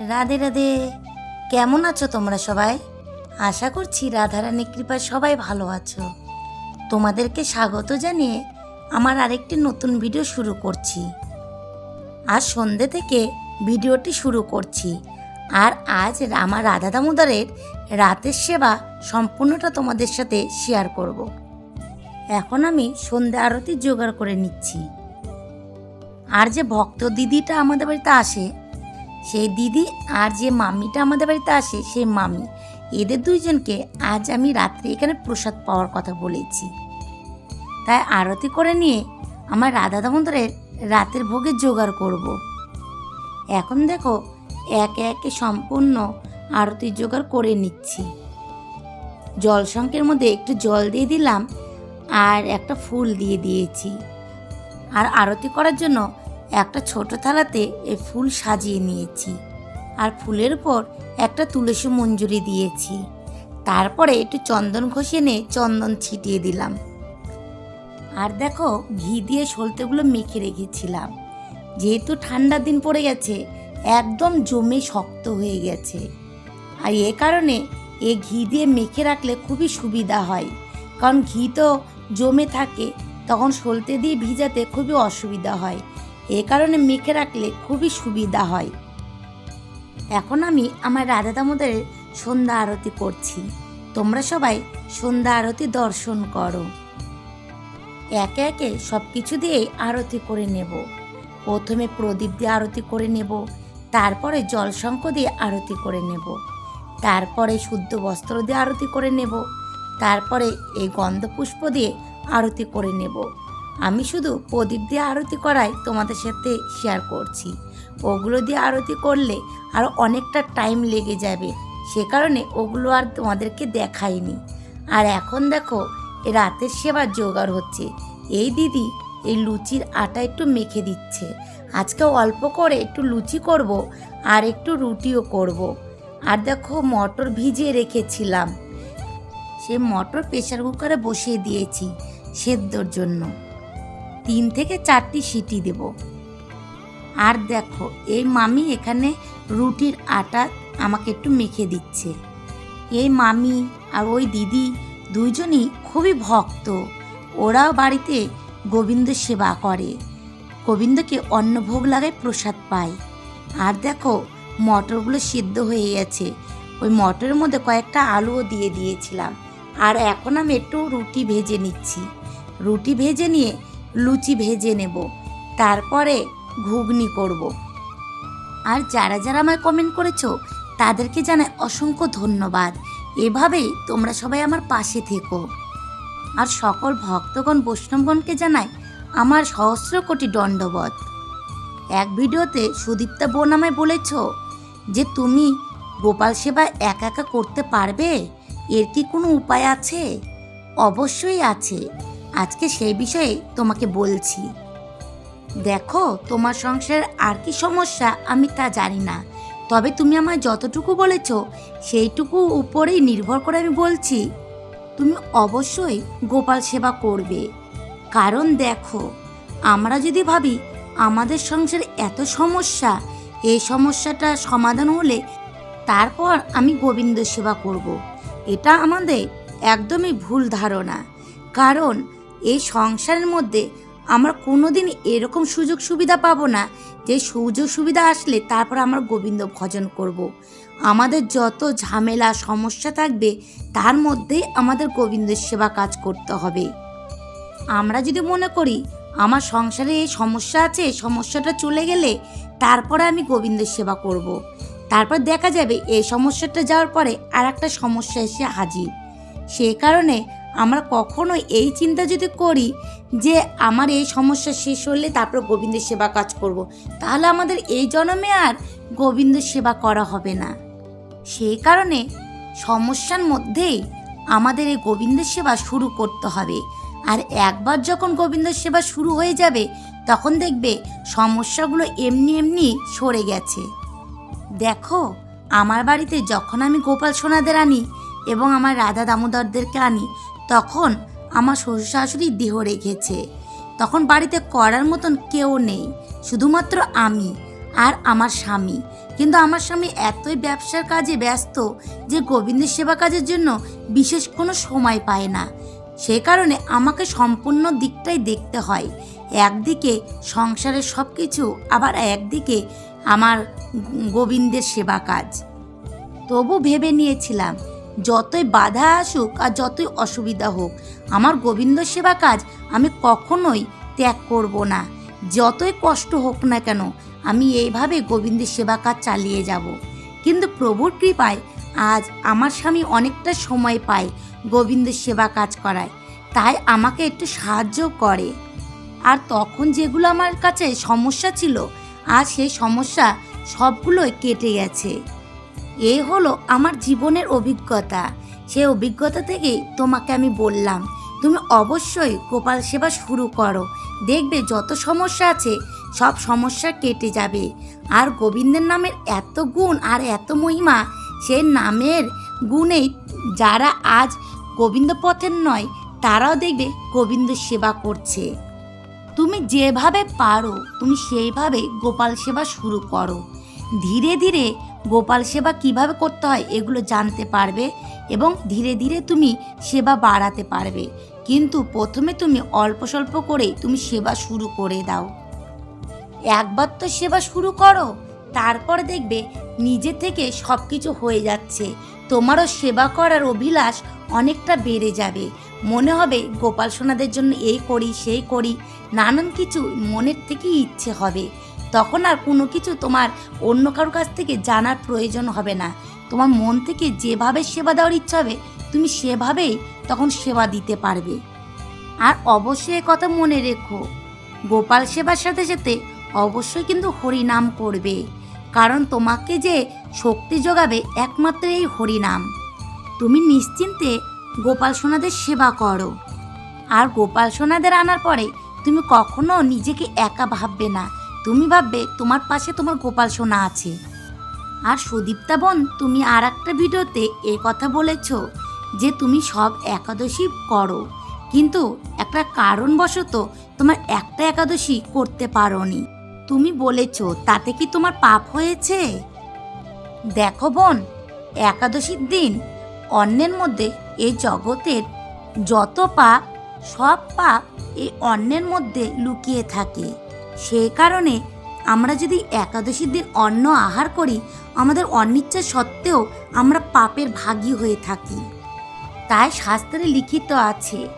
রাধে রাধে। কেমন আছো তোমরা সবাই? আশা করছি রাধারানী কৃপায় সবাই ভালো আছো। তোমাদেরকে স্বাগত জানিয়ে আমার আরেকটি নতুন ভিডিও শুরু করছি। আজ সন্ধে থেকে ভিডিওটি শুরু করছি। আর আজ আমার রাধা দামোদরের রাতের সেবা সম্পূর্ণটা তোমাদের সাথে শেয়ার করব। এখন আমি সন্ধে আরতি জোগাড় করে নিচ্ছি। আর যে ভক্ত দিদিটা আমাদের বাড়িতে আসে সেই দিদি আর যে মাম্মিটা আমাদের বাড়িতে আসে, সেই মামি এদের দুইজনকে আজ আমি রাত্রে এখানে প্রসাদ পাওয়ার কথা বলেছি। তাই আরতি করে নিয়ে আমার রাধা দামোদরের রাতের ভোগে জোগাড় করব। এখন দেখো, একে একে সম্পূর্ণ আরতি জোগাড় করে নিচ্ছি। জল সংকের মধ্যে একটু জল দিয়ে দিলাম আর একটা ফুল দিয়ে দিয়েছি। আর আরতি করার জন্য একটা ছোট থালাতে এই ফুল সাজিয়ে নিয়েছি। আর ফুলের উপর একটা তুলসী মঞ্জুরি দিয়েছি। তারপরে একটু চন্দন ঘষে নিয়ে চন্দন ছিটিয়ে দিলাম। আর দেখো, ঘি দিয়ে সলতেগুলো মেখে রেখেছিলাম। যেহেতু ঠান্ডার দিন পড়ে গেছে, একদম জমে শক্ত হয়ে গেছে। আর এ কারণে এ ঘি দিয়ে মেখে রাখলে খুবই সুবিধা হয়। কারণ ঘি তো জমে থাকে, তখন সলতে দিয়ে ভিজাতে খুবই অসুবিধা হয়। এ কারণে মেখে রাখলে খুবই সুবিধা হয়। এখন আমি আমার রাধা দামোদরের সন্ধ্যা আরতি করছি। তোমরা সবাই সন্ধ্যা আরতি দর্শন করো। একে একে সব কিছু দিয়েই আরতি করে নেব। প্রথমে প্রদীপ দিয়ে আরতি করে নেব, তারপরে জলশঙ্খ দিয়ে আরতি করে নেব, তারপরে শুদ্ধ বস্ত্র দিয়ে আরতি করে নেব, তারপরে এই গন্ধপুষ্প দিয়ে আরতি করে নেব। আমি শুধু প্রদীপ দিয়ে আরতি করাই তোমাদের সাথে শেয়ার করছি। ওগুলো দিয়ে আরতি করলে আরও অনেকটা টাইম লেগে যাবে। সে কারণে ওগুলো আর তোমাদেরকে দেখাইনি। আর এখন দেখো, এ রাতের সেবার জোগাড় হচ্ছে। এই দিদি এই লুচির আটা একটু মেখে দিচ্ছে। আজকে অল্প করে একটু লুচি করব আর একটু রুটিও করব। আর দেখো, মটর ভিজিয়ে রেখেছিলাম। সে মটর প্রেশার কুকারে বসিয়ে দিয়েছি সেদ্ধর জন্য। তিন থেকে চারটি সিটি দেব। আর দেখো, এই মামি এখানে রুটির আটা আমাকে একটু মেখে দিচ্ছে। এই মামি আর ওই দিদি দুইজনই খুবই ভক্ত। ওরাও বাড়িতে গোবিন্দ সেবা করে। গোবিন্দকে অন্নভোগ লাগায় প্রসাদ পায়। আর দেখো, মটরগুলো সিদ্ধ হয়ে গেছে। ওই মটরের মধ্যে কয়েকটা আলুও দিয়ে দিয়েছিলাম। আর এখন আমি একটু রুটি ভেজে নিচ্ছি। রুটি ভেজে নিয়ে লুচি ভেজে নেব। তারপরে ঘুগনি করব। আর যারা যারা আমায় কমেন্ট করেছ, তাদেরকে জানাই অসংখ্য ধন্যবাদ। এভাবেই তোমরা সবাই আমার পাশে থেকো। আর সকল ভক্তগণ, বৈষ্ণবগণকে জানাই আমার সহস্র কোটি দণ্ডবধ এক ভিডিওতে সুদীপ্তা বোন আমায় বলেছ যে, তুমি গোপাল সেবা একা একা করতে পারবে? এর কি কোনো উপায় আছে? অবশ্যই আছে। আজকে সেই বিষয়ে তোমাকে বলছি। দেখো, তোমার সংসারের আর কি সমস্যা আমি তা জানি না। তবে তুমি আমায় যতটুকু বলেছ, সেইটুকু উপরেই নির্ভর করে আমি বলছি, তুমি অবশ্যই গোপাল সেবা করবে। কারণ দেখো, আমরা যদি ভাবি আমাদের সংসারে এত সমস্যা, এই সমস্যাটা সমাধান হলে তারপর আমি গোবিন্দ সেবা করব। এটা আমাদের একদমই ভুল ধারণা। কারণ এই সংসারের মধ্যে আমরা কোনোদিন এরকম সুযোগ সুবিধা পাবো না যে সুযোগ সুবিধা আসলে তারপর আমরা গোবিন্দ ভজন করব। আমাদের যত ঝামেলা, সমস্যা থাকবে, তার মধ্যেই আমাদের গোবিন্দের সেবা কাজ করতে হবে আমরা যদি মনে করি আমার সংসারে এই সমস্যা আছে সমস্যাটা চলে গেলে তারপরে আমি গোবিন্দের সেবা করব। তারপর দেখা যাবে এই সমস্যাটা যাওয়ার পরে আর একটা সমস্যা এসে হাজির সে কারণে আমরা কখনো এই চিন্তা যদি করি যে আমার এই সমস্যা শেষ হলে তারপর গোবিন্দের সেবা কাজ করব। তাহলে আমাদের এই জন্মে আর গোবিন্দ সেবা করা হবে না সেই কারণে সমস্যার মধ্যেই আমাদের এই গোবিন্দের সেবা শুরু করতে হবে আর একবার যখন গোবিন্দের সেবা শুরু হয়ে যাবে, তখন দেখবে সমস্যাগুলো এমনি এমনি সরে গেছে দেখো, আমার বাড়িতে যখন আমি গোপাল সোনাদের আনি এবং আমার রাধা দামোদরদেরকে আনি তখন আমার শ্বশুর শাশুড়ি দেহ রেখেছে। তখন বাড়িতে করার মতন কেউ নেই, শুধুমাত্র আমি আর আমার স্বামী। কিন্তু আমার স্বামী এতই ব্যবসার কাজে ব্যস্ত যে গোবিন্দের সেবা কাজের জন্য বিশেষ কোনো সময় পায় না। সে কারণে আমাকে সম্পূর্ণ দিকটাই দেখতে হয়। একদিকে সংসারের সব কিছু আবার একদিকে আমার গোবিন্দের সেবা কাজ। তবু ভেবে নিয়েছিলাম যতই বাধা আসুক আর যতই অসুবিধা হোক, আমার গোবিন্দ সেবা কাজ আমি কখনোই ত্যাগ করব না। যতই কষ্ট হোক না কেন, আমি এইভাবে গোবিন্দের সেবা কাজ চালিয়ে যাব। কিন্তু প্রভুর কৃপায় আজ আমার স্বামী অনেকটা সময় পায় গোবিন্দের সেবা কাজ করায়। তাই আমাকে একটু সাহায্য করে। আর তখন যেগুলো আমার কাছে সমস্যা ছিল আর সেই সমস্যা সবগুলোই কেটে গেছে। এই হলো আমার জীবনের অভিজ্ঞতা। সেই অভিজ্ঞতা থেকেই তোমাকে আমি বললাম, তুমি অবশ্যই গোপাল সেবা শুরু করো। দেখবে যত সমস্যা আছে, সব সমস্যা কেটে যাবে। আর গোবিন্দের নামের এত গুণ আর এত মহিমা, সে নামের গুণেই যারা আজ গোবিন্দ পথের নয়, তারাও দেখবে গোবিন্দ সেবা করছে। তুমি যেভাবে পারো, তুমি সেইভাবে গোপাল সেবা শুরু করো। ধীরে ধীরে গোপাল সেবা কীভাবে করতে হয় এগুলো জানতে পারবে এবং ধীরে ধীরে তুমি সেবা বাড়াতে পারবে। কিন্তু প্রথমে তুমি অল্প স্বল্প করে তুমি সেবা শুরু করে দাও। একবার তো সেবা শুরু করো, তারপর দেখবে নিজে থেকে সব কিছু হয়ে যাচ্ছে। তোমারও সেবা করার অভিলাষ অনেকটা বেড়ে যাবে। মনে হবে গোপাল সোনাদের জন্য এই করি, সেই করি। নানান কিছু মনের থেকেই ইচ্ছে হবে। তখন আর কোনো কিছু তোমার অন্য কারোর কাছ থেকে জানার প্রয়োজন হবে না। তোমার মন থেকে যেভাবে সেবা দেওয়ার ইচ্ছা হবে, তুমি সেভাবেই তখন সেবা দিতে পারবে। আর অবশ্যই কথা মনে রেখো, গোপাল সেবার সাথে সাথে অবশ্যই কিন্তু হরিনাম করবে। কারণ তোমাকে যে শক্তি যোগাবে একমাত্র এই হরিনাম। তুমি নিশ্চিন্তে গোপাল সোনাদের সেবা করো। আর গোপাল সোনাদের আনার পরে তুমি কখনো নিজেকে একা ভাববে না। তুমি ভাববে তোমার পাশে তোমার গোপাল সোনা আছে। আর সুদীপ্তা বোন, তুমি আর একটা ভিডিওতে এই কথা বলেছ যে তুমি সব একাদশী করো। কিন্তু একটা কারণবশত তোমার একটা একাদশী করতে পারোনি। তুমি বলেছ, তাতে কি তোমার পাপ হয়েছে? দেখো বোন, একাদশীর দিন অন্যের মধ্যে এই জগতের যত পাপ, সব পাপ এই অন্যের মধ্যে লুকিয়ে থাকে। সেই কারণে আমরা যদি একাদশীর দিন অন্ন আহার করি, আমাদের অনিচ্ছা সত্ত্বেও আমরা পাপের ভাগী হয়ে থাকি। তাই শাস্ত্রে লিখিত আছে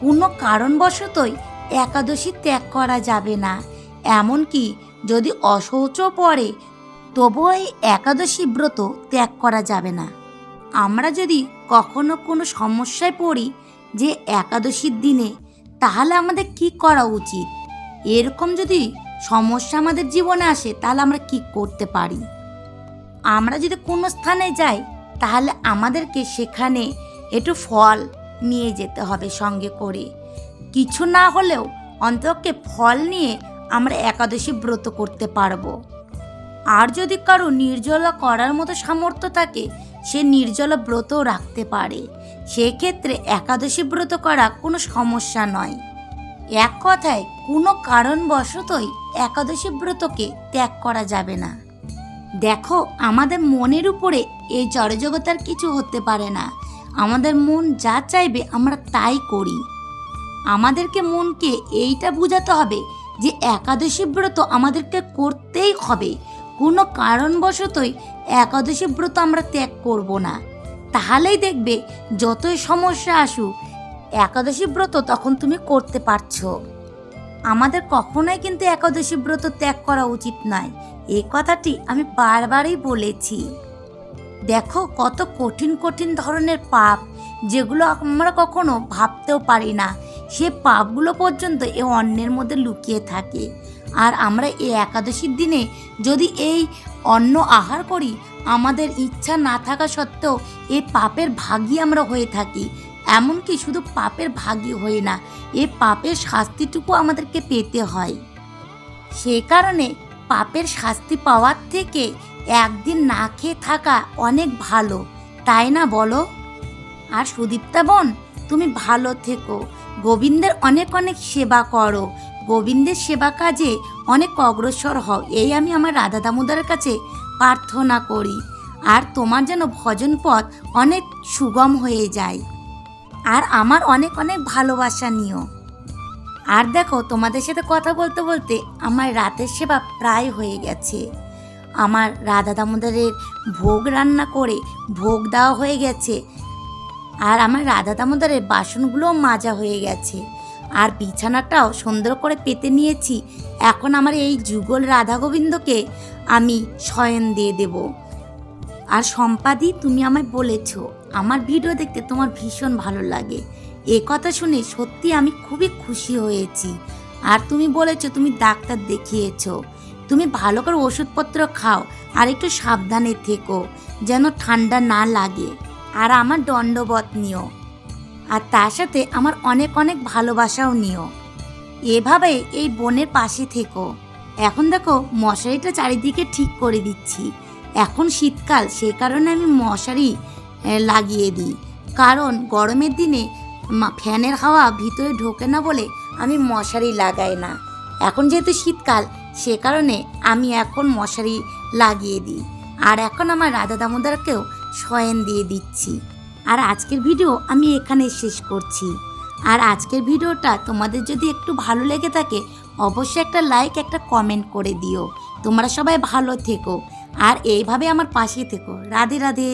কোনো কারণবশতই একাদশী ত্যাগ করা যাবে না। এমনকি যদি অশৌচ পড়ে, তবুও এই একাদশী ব্রত ত্যাগ করা যাবে না। আমরা যদি কখনো কোনো সমস্যায় পড়ি যে একাদশীর দিনে, তাহলে আমাদের কি করা উচিত? এরকম যদি সমস্যা আমাদের জীবনে আসে, তাহলে আমরা কি করতে পারি? আমরা যদি কোনো স্থানে যাই, তাহলে আমাদেরকে সেখানে একটু ফল নিয়ে যেতে হবে সঙ্গে করে। কিছু না হলেও অন্তকে ফল নিয়ে আমরা একাদশী ব্রত করতে পারব। আর যদি কারও নির্জলা করার মতো সামর্থ্য থাকে, সে নির্জলা ব্রতও রাখতে পারে। সেক্ষেত্রে একাদশী ব্রত করা কোনো সমস্যা নয়। এক কথায়, কোনো কারণবশতই একাদশী ব্রতকে ত্যাগ করা যাবে না। দেখো, আমাদের মনের উপরে এই জড়জগতার কিছু হতে পারে না। আমাদের মন যা চাইবে আমরা তাই করি। আমাদেরকে মনকে এইটা বোঝাতে হবে যে একাদশী ব্রত আমাদেরকে করতেই হবে। কোনো কারণবশতই একাদশী ব্রত আমরা ত্যাগ করব না। তাহলেই দেখবে যতই সমস্যা আসুক একাদশী ব্রত তখন তুমি করতে পারছ। আমাদের কখনোই কিন্তু একাদশী ব্রত ত্যাগ করা উচিত নয়। এই কথাটি আমি বারবারই বলেছি। দেখো কত কঠিন কঠিন ধরনের পাপ, যেগুলো আমরা কখনো ভাবতেও পারি না। সে পাপগুলো পর্যন্ত এ অন্যের মধ্যে লুকিয়ে থাকে। আর আমরা এই একাদশীর দিনে যদি এই অন্ন আহার করি, আমাদের ইচ্ছা না থাকা সত্ত্বেও এই পাপের ভাগই আমরা হয়ে থাকি। এমনকি শুধু পাপের ভাগী হয়ে না, এ পাপের শাস্তিটুকু আমাদেরকে পেতে হয়। সে কারণে পাপের শাস্তি পাওয়ার থেকে একদিন না খেয়ে থাকা অনেক ভালো, তাই না বলো? আর সুদীপ্তা বোন, তুমি ভালো থেকো। গোবিন্দের অনেক অনেক সেবা করো। গোবিন্দের সেবা কাজে অনেক অগ্রসর হও, এই আমি আমার রাধা দামোদরের কাছে প্রার্থনা করি। আর তোমার যেন ভজন পথ অনেক সুগম হয়ে যায়। আর আমার অনেক অনেক ভালোবাসা নিও। আর দেখো, তোমাদের সাথে কথা বলতে বলতে আমার রাতের সেবা প্রায় হয়ে গেছে। আমার রাধা দামোদরের ভোগ রান্না করে ভোগ দেওয়া হয়ে গেছে। আর আমার রাধা দামোদরের বাসনগুলোও মাজা হয়ে গেছে। আর বিছানাটাও সুন্দর করে পেতে নিয়েছি। এখন আমার এই যুগল রাধা গোবিন্দকে আমি শয়ন দিয়ে দেব। আর সম্পাদি, তুমি আমায় বলেছ আমার ভিডিও দেখতে তোমার ভীষণ ভালো লাগে। এ কথা শুনে সত্যি আমি খুবই খুশি হয়েছি। আর তুমি বলেছ, তুমি ডাক্তার দেখিয়েছো। তুমি ভালো করে ওষুধপত্র খাও আর একটু সাবধানে থেকো, যেন ঠান্ডা না লাগে। আর আমার দণ্ডবত নিও। আর তার সাথে আমার অনেক অনেক ভালোবাসাও নিও। এভাবে এই বনের পাশে থেকো। এখন দেখো, মশারিটা চারিদিকে ঠিক করে দিচ্ছি। এখন শীতকাল, সে কারণে আমি মশারি লাগিয়ে দিই। কারণ গরমের দিনে ফ্যানের হাওয়া ভিতরে ঢোকে না বলে আমি মশারি লাগাই না। এখন যেহেতু শীতকাল, সে কারণে আমি এখন মশারি লাগিয়ে দিই। আর এখন আমার রাধা দামোদরকেও শয়ন দিয়ে দিচ্ছি। আর আজকের ভিডিও আমি এখানে শেষ করছি। আর আজকের ভিডিওটা তোমাদের যদি একটু ভালো লেগে থাকে, অবশ্যই একটা লাইক, একটা কমেন্ট করে দিও। তোমরা সবাই ভালো থেকো। আর এইভাবে আমার পাশে থেকো। রাধে রাধে।